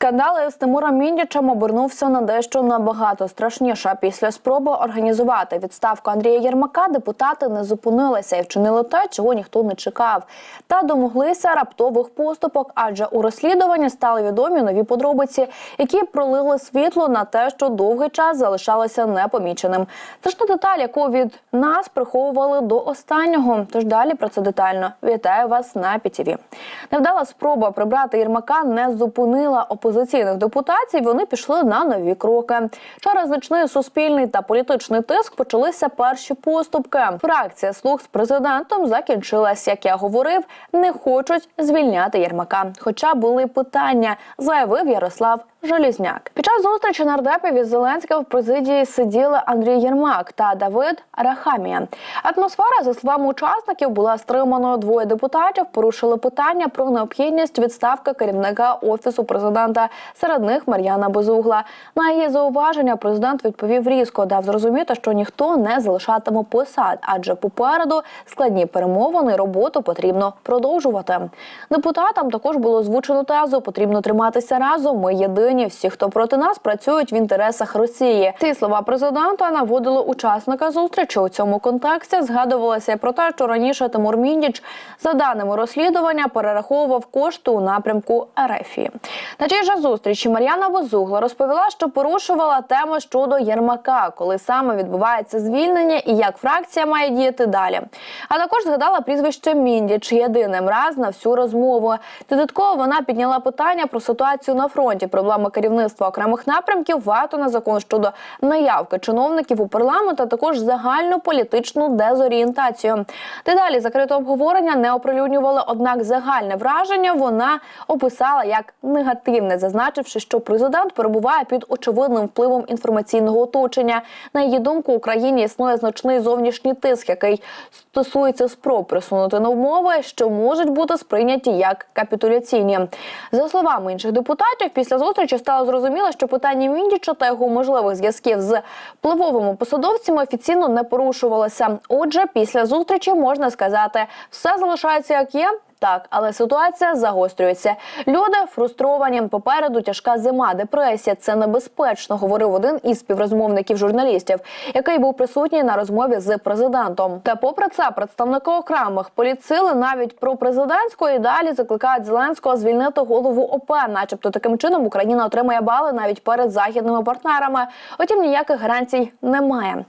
Скандал із Тимуром Міндічем обернувся на дещо набагато страшніше. Після спроби організувати відставку Андрія Єрмака депутати не зупинилися і вчинили те, чого ніхто не чекав. Та домоглися раптових поступок, адже у розслідуванні стали відомі нові подробиці, які пролили світло на те, що довгий час залишалося непоміченим. Це ж не деталь, яку від нас приховували до останнього. Тож далі про це детально. Вітаю вас на ПІТІВІ. Невдала спроба прибрати Єрмака не зупинила опозиційних депутатів. Вони пішли на нові кроки. Через значний суспільний та політичний тиск почалися перші поступки. Фракція слуг з президентом закінчилась, як я говорив, не хочуть звільняти Єрмака. Хоча були питання, заявив Ярослав Желізняк. Під час зустрічі нардепів із Зеленським в президії сиділи Андрій Єрмак та Давид Рахамія. Атмосфера, за словами учасників, була стриманою. Двоє депутатів порушили питання про необхідність відставки керівника офісу президента. Серед них Мар'яна Безугла. На її зауваження президент відповів різко, дав зрозуміти, що ніхто не залишатиме посад, адже попереду складні перемовини. Роботу потрібно продовжувати. Депутатам також було озвучено тезу: потрібно триматися разом. Ми єдині. Всі, хто проти нас, працюють в інтересах Росії. Ці слова президента наводили учасника зустрічі. У цьому контексті згадувалося про те, що раніше Тимур Міндіч, за даними розслідування, перераховував кошти у напрямку Ерефії. На тій же зустрічі Мар'яна Возугла розповіла, що порушувала тему щодо Єрмака, коли саме відбувається звільнення і як фракція має діяти далі. А також згадала прізвище Міндіч єдиним раз на всю розмову. Додатково вона підняла питання про ситуацію на фронті, проблеми керівництва окремих напрямків, вето на закон щодо наявки чиновників у парламент, а також загальну політичну дезорієнтацію. Дедалі закрите обговорення не оприлюднювали, однак загальне враження вона описала як негативне, зазначивши, що президент перебуває під очевидним впливом інформаційного оточення. На її думку, Україні існує значний зовнішній тиск, який стосується спроб присунути на умови, що можуть бути сприйняті як капітуляційні. За словами інших депутатів, після зустрічі стало зрозуміло, що питання Міндіча та його можливих зв'язків з впливовими посадовцями офіційно не порушувалося. Отже, після зустрічі можна сказати, все залишається як є. Так, але ситуація загострюється. Люди фрустровані. Попереду тяжка зима, депресія. Це небезпечно, говорив один із співрозмовників журналістів, який був присутній на розмові з президентом. Та, попри це, представники окремих політсили навіть про президентську і далі закликають Зеленського звільнити голову ОП, начебто таким чином Україна отримає бали навіть перед західними партнерами. Утім, ніяких гарантій немає.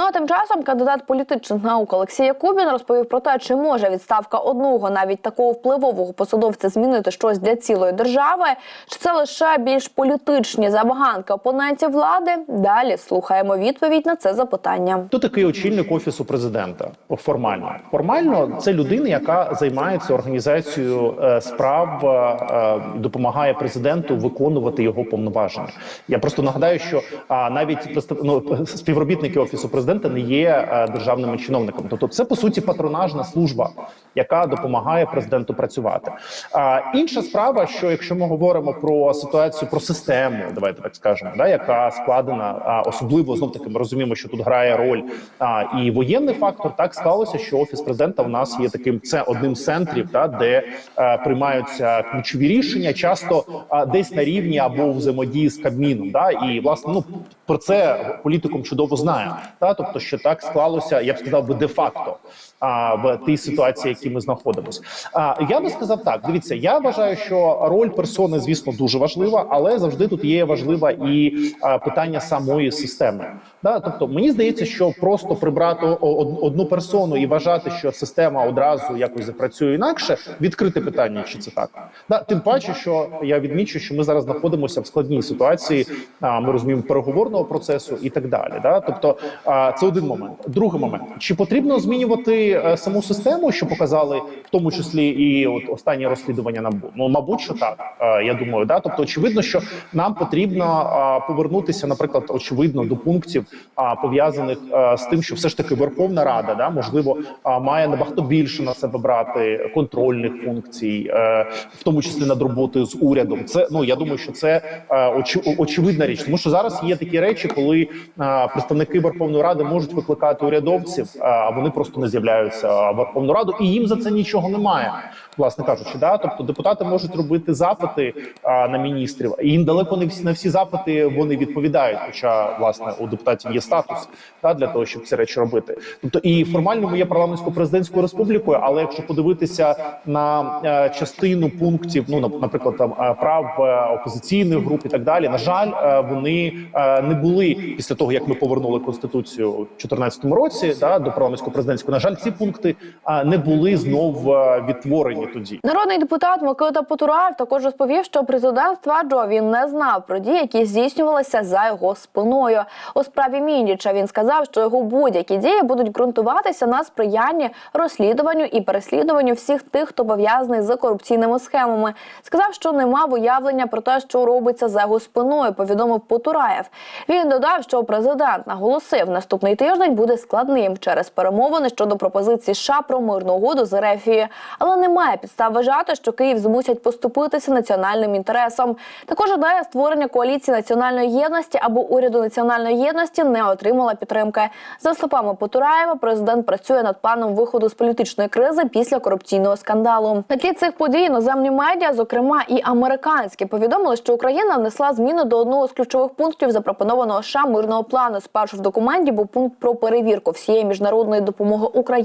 Ну а тим часом кандидат політичних наук Олексій Якубін розповів про те, чи може відставка одного навіть такого впливового посадовця змінити щось для цілої держави, чи це лише більш політичні забаганки опонентів влади. Далі слухаємо відповідь на це запитання. Хто такий очільник офісу президента? Формально формально це людина, яка займається організацією е, справ, е, допомагає президенту виконувати його повноваження. Я просто нагадаю, що навіть ну, співробітники офісу президента не є е, державними чиновниками. Тобто, це по суті патронажна служба, яка допомагає президенту працювати. А інша справа, що якщо ми говоримо про ситуацію про систему, давайте так скажемо, да, яка складена, а, особливо знов таки ми розуміємо, що тут грає роль а, і воєнний фактор. Так склалося, що офіс президента у нас є таким це одним з центрів, да, де е, приймаються ключові рішення, часто а, десь на рівні або взаємодії з Кабміном. Да, і власне ну про це політикум чудово знає. Та тобто, що так склалося, я б сказав би де-факто. А в тій ситуації, в якій ми знаходимося, я би сказав так: дивіться, я вважаю, що роль персони, звісно, дуже важлива, але завжди тут є важлива і а, питання самої системи. Да, тобто мені здається, що просто прибрати одну персону і вважати, що система одразу якось запрацює інакше, відкрите питання, чи це так. Да, тим паче, що я відмічу, що ми зараз знаходимося в складній ситуації. А, ми розуміємо переговорного процесу і так далі. Да? Тобто, а, це один момент. Другий момент: чи потрібно змінювати е, саму систему, що показали в тому числі і от останні розслідування НАБУ? Ну мабуть, що так. Е, Я думаю, да. Тобто, очевидно, що нам потрібно повернутися, наприклад, очевидно, до пунктів пов'язаних з тим, що все ж таки Верховна Рада, да, можливо, має набагато більше на себе брати контрольних функцій, е, в тому числі над роботою з урядом. Це ну я думаю, що це е, очевидна річ, тому що зараз є такі речі, коли е, представники Верховної Ради можуть викликати урядовців, е, а вони просто не з'являються потрапляються в Верховну Раду, і їм за це нічого немає, власне кажучи. Да? Тобто депутати можуть робити запити а, на міністрів, і їм далеко не всі на всі запити вони відповідають. Хоча власне у депутатів є статус да, для того, щоб ці речі робити. Тобто, і формально ми є парламентсько-президентською республікою, але якщо подивитися на е, частину пунктів, ну на- наприклад, там е, прав е, опозиційних груп і так далі, на жаль, е, вони е, не були після того, як ми повернули конституцію у 2014 році, да до парламентсько-президентської. На жаль, ці пункти е, не були знов е, відтворені тоді. Народний депутат Микита Потураєв також розповів, що президент стверджував, він не знав про дії, які здійснювалися за його спиною. У справі Міндіча він сказав, що його будь-які дії будуть ґрунтуватися на сприянні розслідуванню і переслідуванню всіх тих, хто пов'язаний з корупційними схемами. Сказав, що не мав уявлення про те, що робиться за його спиною. Повідомив Потураєв. Він додав, що президент наголосив, наступний тиждень буде складним через перемовини щодо пропозиції США про мирну угоду з Ерефією, але немає підстав вважати, що Київ змусять поступитися національним інтересом. Також ідея створення коаліції національної єдності або уряду національної єдності не отримала підтримки. За словами Потураєва, президент працює над планом виходу з політичної кризи після корупційного скандалу. На тлі цих подій іноземні медіа, зокрема і американські, повідомили, що Україна внесла зміни до одного з ключових пунктів запропонованого США мирного плану. Спершу в документі був пункт про перевірку всієї міжнародної допомоги Україні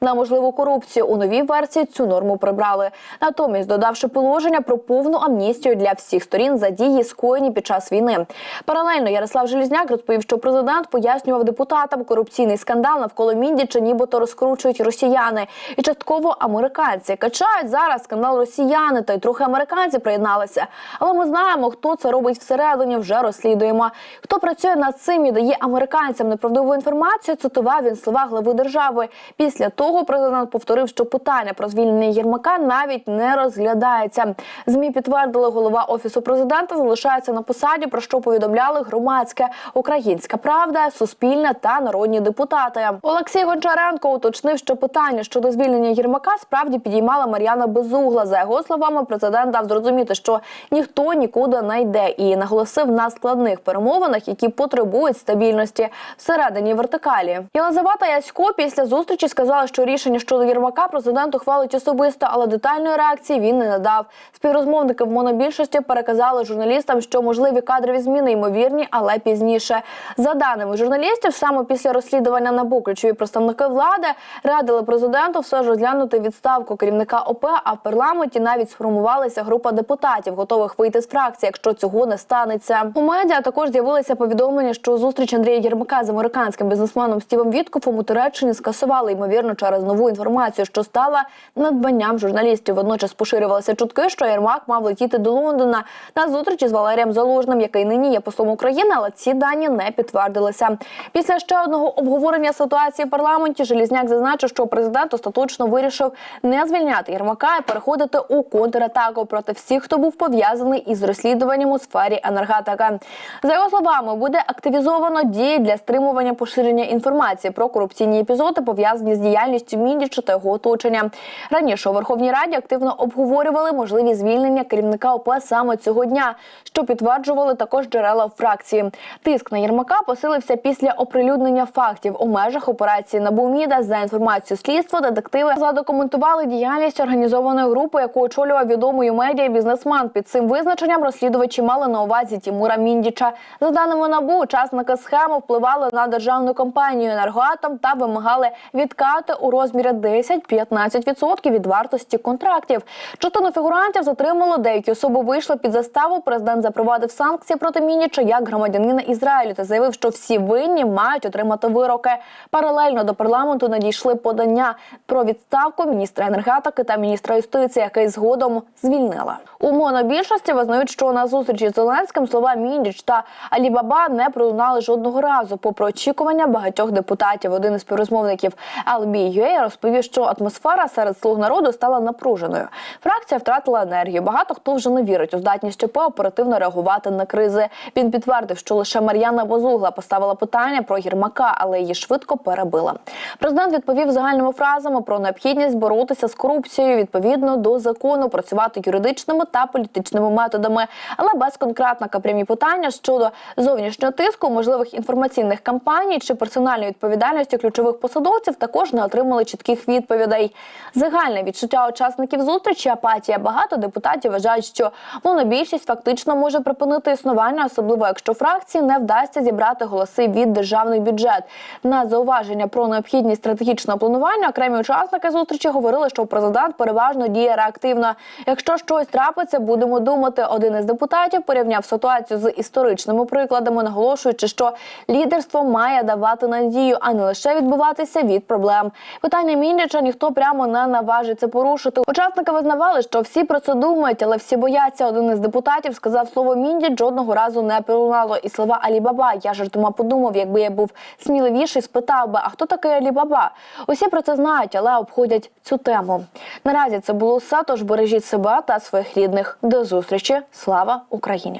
на можливу корупцію. У новій версії цю норму прибрали. Натомість додавши положення про повну амністію для всіх сторін за дії, скоєні під час війни. Паралельно Ярослав Желізняк розповів, що президент пояснював депутатам корупційний скандал навколо Міндіча, нібито розкручують росіяни і частково американці. Качають зараз скандал росіяни, та й трохи американці приєдналися. Але ми знаємо, хто це робить всередині. Вже розслідуємо. Хто працює над цим і дає американцям неправдиву інформацію. Цитував він слова глави держави. Після того президент повторив, що питання про звільнення Єрмака навіть не розглядається. Змі підтвердили, голова офісу президента залишається на посаді, про що повідомляли громадське Українська Правда, Суспільне та народні депутати. Олексій Гончаренко уточнив, що питання щодо звільнення Єрмака справді підіймала Мар'яна Безугла. За його словами, президент дав зрозуміти, що ніхто нікуди не йде, і наголосив на складних перемовинах, які потребують стабільності всередині вертикалі. Єлизавета Ясько після зустрічі сказала, що рішення щодо Єрмака президент ухвалить особисто, але детальної реакції він не надав. Співрозмовники в монобільшості переказали журналістам, що можливі кадрові зміни ймовірні, але пізніше. За даними журналістів, саме після розслідування НАБУ ключові представники влади радили президенту все ж розглянути відставку керівника ОП. А в парламенті навіть сформувалася група депутатів, готових вийти з фракції, якщо цього не станеться. У медіа також з'явилися повідомлення, що зустріч Андрія Єрмака з американським бізнесменом Стівом Віткофом у Туреччині скасували ймовірно через нову інформацію, що стала надбанням журналістів. Водночас поширювалися чутки, що Єрмак мав летіти до Лондона на зустрічі з Валерієм Залужним, який нині є послом України, але ці дані не підтвердилися. Після ще одного обговорення ситуації в парламенті Желізняк зазначив, що президент остаточно вирішив не звільняти Єрмака і переходити у контратаку проти всіх, хто був пов'язаний із розслідуванням у сфері енергетики. За його словами, буде активізовано дії для стримування поширення інформації про корупційні епізоди, пов'язані з діяльністю Міндіча та його оточення. Раніше у Верховній Раді активно обговорювали можливі звільнення керівника ОП саме цього дня, що підтверджували також джерела фракції. Тиск на Єрмака посилився після оприлюднення фактів у межах операції Набуміда. За інформацією слідства, детективи задокументували діяльність організованої групи, яку очолював відомий у медіа бізнесмен. Під цим визначенням розслідувачі мали на увазі Тімура Міндіча. За даними набу, учасники схеми впливали на державну компанію «Енергоатом» та вимагали відкати у розмірі 10-15% від вартості контрактів. Частину фігурантів затримало, деякі особи вийшли під заставу. Президент запровадив санкції проти Мініча як громадянина Ізраїлю та заявив, що всі винні мають отримати вироки. Паралельно до парламенту надійшли подання про відставку міністра енергетики та міністра юстиції, який згодом звільнила. У монобільшості визнають, що на зустрічі з Зеленським слова Міндіч та Алібаба не пролунали жодного разу. Попри очікування багатьох депутатів, один із співрозмовників LBUA розповів, що атмосфера серед слуг народу стала напруженою. Фракція втратила енергію. Багато хто вже не вірить у здатність ОП оперативно реагувати на кризи. Він підтвердив, що лише Мар'яна Бозугла поставила питання про Єрмака, але її швидко перебила. Президент відповів загальними фразами про необхідність боротися з корупцією відповідно до закону, працювати юридичними та політичними методами, але без конкретника прямі питання щодо зовнішнього тиску, можливих інформаційних кампаній чи персональної відповідальності ключових посадовців також не отримали чітких відповідей. Загальне відчуття учасників зустрічі апатія. Багато депутатів вважають, що монобільшість фактично може припинити існування, особливо якщо фракції не вдасться зібрати голоси від державний бюджет. На зауваження про необхідність стратегічного планування окремі учасники зустрічі говорили, що президент переважно діє реактивно. Якщо щось трапиться, будемо думати. Один із депутатів порівняв ситуацію з історичними прикладами, наголошуючи, що лідерство має давати надію, а не лише відбиватися від проблем. Питання Мініча ніхто прямо не наважиться порушити. Учасники визнавали, що всі про це думають, але всі бояться. Один із депутатів сказав слово Міндіч жодного разу не пролунало. І слова Алібаба. Я жартома подумав, якби я був сміливіший, спитав би, а хто такий Алібаба? Усі про це знають, але обходять цю тему. Наразі це було все. Тож бережіть себе та своїх рідних. До зустрічі. Слава Україні!